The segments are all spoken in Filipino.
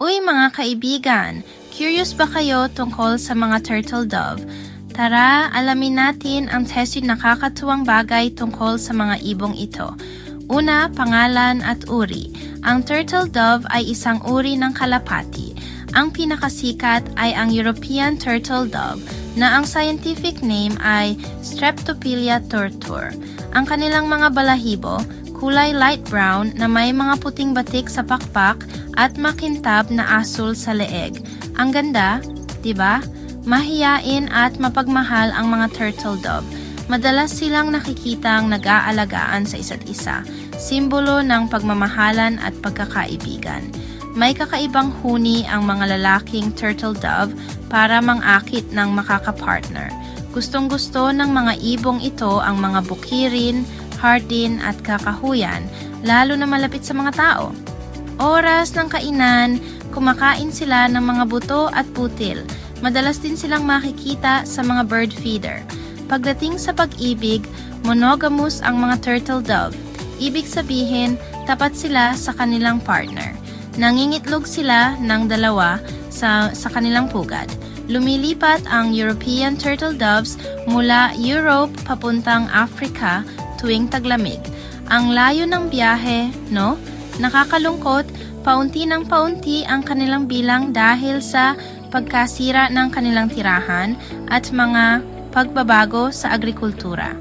Uy mga kaibigan, curious ba kayo tungkol sa mga turtle dove? Tara, alamin natin ang tested nakakatuwang bagay tungkol sa mga ibong ito. Una, pangalan at uri. Ang turtle dove ay isang uri ng kalapati. Ang pinakasikat ay ang European turtle dove na ang scientific name ay Streptopilia tortur. Ang kanilang mga balahibo, kulay light brown na may mga puting batik sa pakpak at makintab na asul sa leeg. Ang ganda, 'di ba? Mahiyain at mapagmahal ang mga turtle dove. Madalas silang nakikitang nag-aalagaan sa isa't isa, simbolo ng pagmamahalan at pagkakaibigan. May kakaibang huni ang mga lalaking turtle dove para mangakit ng makakapartner. Gustong-gusto ng mga ibong ito ang mga bukirin, hardin at kakahuyan, lalo na malapit sa mga tao. Oras ng kainan, kumakain sila ng mga buto at putil. Madalas din silang makikita sa mga bird feeder. Pagdating sa pag-ibig, monogamous ang mga turtle dove. Ibig sabihin, tapat sila sa kanilang partner. Nangingitlog sila ng dalawa sa, sa kanilang pugad. Lumilipat ang European turtle doves mula Europe papuntang Africa tuwing taglamig. Ang layo ng biyahe, no? Nakakalungkot, paunti ng paunti ang kanilang bilang dahil sa pagkasira ng kanilang tirahan at mga pagbabago sa agrikultura.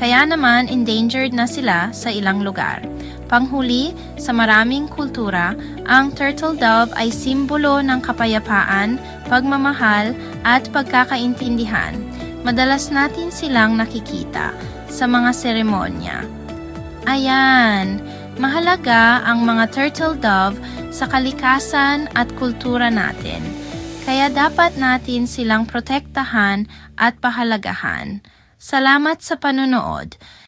Kaya naman endangered na sila sa ilang lugar. Panghuli, sa maraming kultura, ang turtle dove ay simbolo ng kapayapaan, pagmamahal at pagkakaintindihan. Madalas natin silang nakikita sa mga seremonya. Ayan, mahalaga ang mga turtle dove sa kalikasan at kultura natin. Kaya dapat natin silang protektahan at pahalagahan. Salamat sa panunood.